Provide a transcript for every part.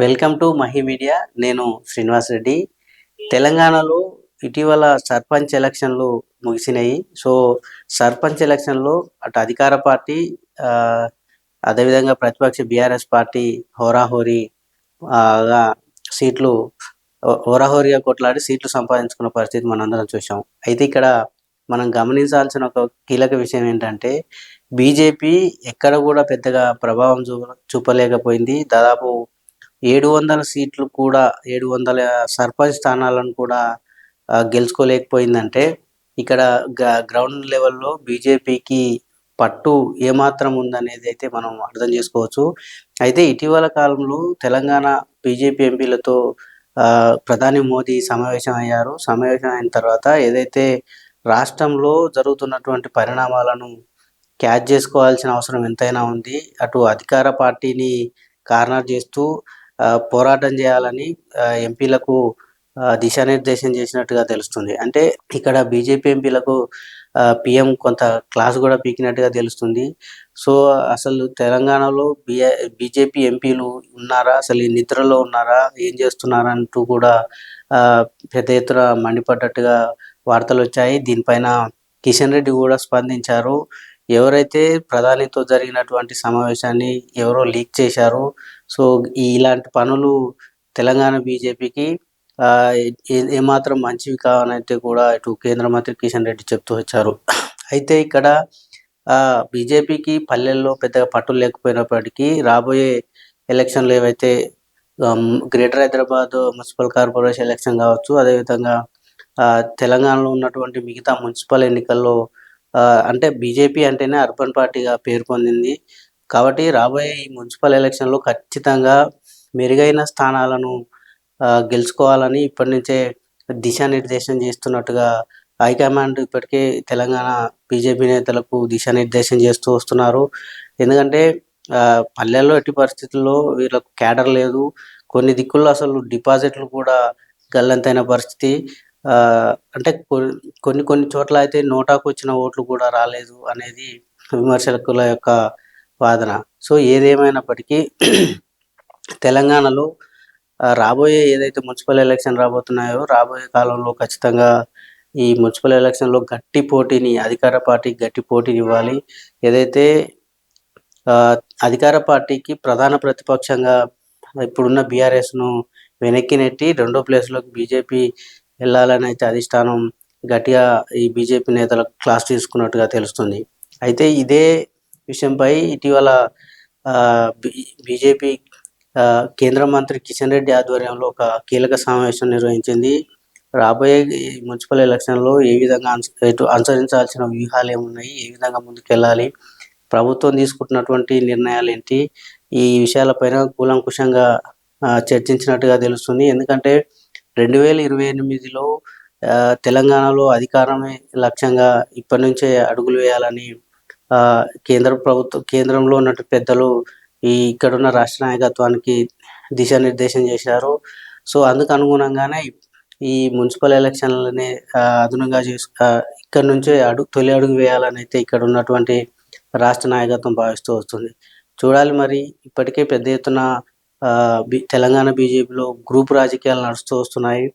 Welcome to Mahi media. నేను శ్రీనివాస్ రెడ్డి. తెలంగాణలో ఇటీవల సర్పంచ్ ఎలక్షన్లు ముగిసినాయి. సో సర్పంచ్ ఎలక్షన్లో అటు అధికార పార్టీ అదేవిధంగా ప్రతిపక్ష బీఆర్ఎస్ పార్టీ హోరాహోరీ గా సీట్లు హోరాహోరీగా కొట్లాడి సీట్లు సంపాదించుకున్న పరిస్థితి మనందరం చూసాం అయితే ఇక్కడ మనం గమనించాల్సిన ఒక కీలక విషయం ఏంటంటే బీజేపీ ఎక్కడ కూడా పెద్దగా ప్రభావం చూ చూపలేకపోయింది. దాదాపు ఏడు వందల సీట్లు కూడా ఏడు వందల సర్పంచ్ స్థానాలను కూడా గెలుచుకోలేకపోయిందంటే ఇక్కడ గ్రౌండ్ లెవెల్లో బీజేపీకి పట్టు ఏమాత్రం ఉందనేది అయితే మనం అర్థం చేసుకోవచ్చు. అయితే ఇటీవల కాలంలో తెలంగాణ బీజేపీ ఎంపీలతో ప్రధాని మోదీ సమావేశం అయ్యారు. సమావేశం అయిన తర్వాత ఏదైతే రాష్ట్రంలో జరుగుతున్నటువంటి పరిణామాలను క్యాచ్ చేసుకోవాల్సిన అవసరం ఎంతైనా ఉంది అటు అధికార పార్టీని కార్నర్ చేస్తూ పోరాటం చేయాలని ఎంపీలకు దిశానిర్దేశం చేసినట్టుగా తెలుస్తుంది. అంటే ఇక్కడ బీజేపీ ఎంపీలకు పిఎం కొంత క్లాస్ కూడా పీకినట్టుగా తెలుస్తుంది. సో అసలు తెలంగాణలో బిఏ బీజేపీ ఎంపీలు ఉన్నారా? అసలు ఈ నిద్రలో ఉన్నారా? ఏం చేస్తున్నారా అంటూ కూడా పెద్ద ఎత్తున మండిపడ్డట్టుగా వార్తలు వచ్చాయి. దీనిపైన కిషన్ రెడ్డి కూడా స్పందించారు. ఎవరైతే ప్రధానితో జరిగినటువంటి సమావేశాన్ని ఎవరో లీక్ చేశారో సో ఈ ఇలాంటి పనులు తెలంగాణ బీజేపీకి ఏ- ఏమాత్రం మంచివి కావనంటే కూడా ఇటు కేంద్ర మంత్రి కిషన్ రెడ్డి చెప్తూ వచ్చారు. అయితే ఇక్కడ బీజేపీకి పల్లెల్లో పెద్దగా పట్టు లేకపోయినప్పటికీ రాబోయే ఎలక్షన్లు ఏవైతే greater Hyderabad municipal corporation election కావచ్చు అదేవిధంగా తెలంగాణలో ఉన్నటువంటి మిగతా మున్సిపల్ ఎన్నికల్లో అంటే బీజేపీ అంటేనే అర్బన్ పార్టీగా పేరు పొందింది. కాబట్టి రాబోయే ఈ మున్సిపల్ ఎలక్షన్లో ఖచ్చితంగా మెరుగైన స్థానాలను గెలుచుకోవాలని ఇప్పటి నుంచే దిశానిర్దేశం చేస్తున్నట్టుగా హైకమాండ్ ఇప్పటికే తెలంగాణ బీజేపీ నేతలకు దిశానిర్దేశం చేస్తూ వస్తున్నారు. ఎందుకంటే పల్లెల్లో ఎట్టి పరిస్థితుల్లో వీళ్ళకు క్యాడర్ లేదు. కొన్ని దిక్కుల్లో అసలు డిపాజిట్లు కూడా గల్లంతైన పరిస్థితి. అంటే కొన్ని కొన్ని చోట్ల అయితే నోటాకు వచ్చిన ఓట్లు కూడా రాలేదు అనేది విమర్శకుల యొక్క వాదన. సో ఏదేమైనప్పటికీ తెలంగాణలో రాబోయే ఏదైతే మున్సిపల్ ఎలక్షన్ రాబోతున్నాయో రాబోయే కాలంలో ఖచ్చితంగా ఈ మున్సిపల్ ఎలక్షన్లో గట్టి పోటీని అధికార పార్టీకి గట్టి పోటీని ఇవ్వాలి ఏదైతే అధికార పార్టీకి ప్రధాన ప్రతిపక్షంగా ఇప్పుడున్న బీఆర్ఎస్ను వెనక్కి నెట్టి రెండో ప్లేస్లోకి బీజేపీ వెళ్ళాలని అయితే అధిష్టానం గట్టిగా ఈ బీజేపీ నేతలకు క్లాస్ తీసుకున్నట్టుగా తెలుస్తుంది. అయితే ఇదే విషయంపై ఇటీవల బీజేపీ కేంద్ర మంత్రి కిషన్ రెడ్డి ఆధ్వర్యంలో ఒక కీలక సమావేశం నిర్వహించింది. రాబోయే ఈ మున్సిపల్ ఎలక్షన్లో ఏ విధంగా ఎటు అనుసరించాల్సిన వ్యూహాలు ఏమున్నాయి ఏ విధంగా ముందుకెళ్ళాలి ప్రభుత్వం తీసుకుంటున్నటువంటి నిర్ణయాలు ఏంటి ఈ విషయాలపైన కూలంకుషంగా చర్చించినట్టుగా తెలుస్తుంది. ఎందుకంటే రెండు వేల ఇరవై ఎనిమిదిలో తెలంగాణలో అధికారమే లక్ష్యంగా ఇప్పటి నుంచే అడుగులు వేయాలని కేంద్ర ప్రభుత్వం కేంద్రంలో ఉన్నట్టు పెద్దలు ఈ ఇక్కడున్న రాష్ట్ర నాయకత్వానికి దిశానిర్దేశం చేశారు. సో అందుకు అనుగుణంగానే ఈ మున్సిపల్ ఎలక్షన్లని అదనంగా చేసు ఇక్కడ నుంచే అడుగు తొలి అడుగు వేయాలని అయితే ఇక్కడ ఉన్నటువంటి రాష్ట్ర నాయకత్వం భావిస్తూ వస్తుంది. చూడాలి మరి ఇప్పటికే పెద్ద ఎత్తున బి- తెలంగాణ బీజేపీలో గ్రూప్ రాజకీయాలు నడుస్తూ వస్తున్నాయి.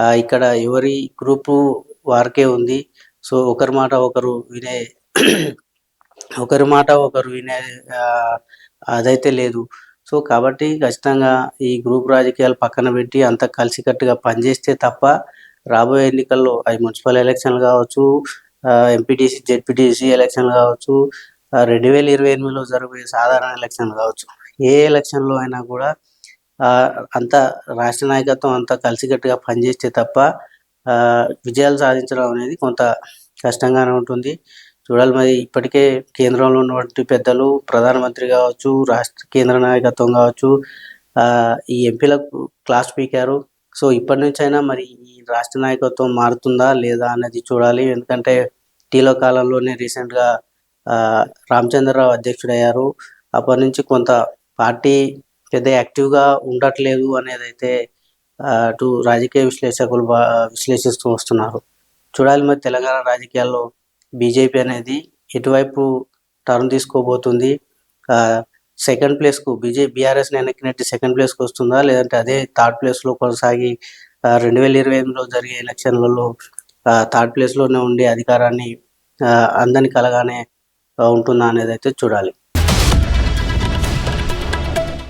ఇక్కడ ఎవరి గ్రూపు వారికే ఉంది. సో ఒకరి మాట ఒకరు వినే ఒకరి మాట ఒకరు వినే అదైతే లేదు. సో కాబట్టి ఖచ్చితంగా ఈ గ్రూప్ రాజకీయాలు పక్కన పెట్టి అంత కలిసికట్టుగా పనిచేస్తే తప్ప రాబోయే ఎన్నికల్లో అవి మున్సిపల్ ఎలక్షన్లు కావచ్చు ఎంపీటీసీ జెడ్పీటీసీ ఎలక్షన్లు కావచ్చు రెండు వేల ఇరవై ఎనిమిదిలో జరిగే సాధారణ ఎలక్షన్లు కావచ్చు. ఏ ఎలక్షన్లో అయినా కూడా అంత రాష్ట్ర నాయకత్వం అంతా కలిసికట్టుగా పనిచేస్తే తప్ప విజయాలు సాధించడం అనేది కొంత కష్టంగానే ఉంటుంది. చూడాలి మరి. ఇప్పటికే కేంద్రంలో ఉన్నటువంటి పెద్దలు ప్రధానమంత్రి కావచ్చు రాష్ట్ర కేంద్ర నాయకత్వం కావచ్చు ఈ ఎంపీలకు క్లాస్ పీకారు. సో ఇప్పటి నుంచి అయినా మరి ఈ రాష్ట్ర నాయకత్వం మారుతుందా లేదా అనేది చూడాలి. ఎందుకంటే టీలో కాలంలోనే రీసెంట్గా రామచంద్రరావు అధ్యక్షుడయ్యారు. అప్పటి నుంచి కొంత పార్టీ పెద్ద యాక్టివ్గా ఉండట్లేదు అనేది అయితే అటు రాజకీయ విశ్లేషకులు విశ్లేషిస్తూ వస్తున్నారు. చూడాలి మరి తెలంగాణ రాజకీయాల్లో బీజేపీ అనేది ఎటువైపు టర్న్ తీసుకోబోతుంది? సెకండ్ ప్లేస్కు బీజే బీఆర్ఎస్ వెనక్కినట్టు సెకండ్ ప్లేస్కి వస్తుందా? లేదంటే అదే థర్డ్ ప్లేస్లో కొనసాగి రెండు వేల ఇరవై ఎనిమిదిలో జరిగే ఎలక్షన్లలో థర్డ్ ప్లేస్లోనే ఉండి అధికారాన్ని ఆ, కలగానే ఉంటుందా అనేది అయితే చూడాలి.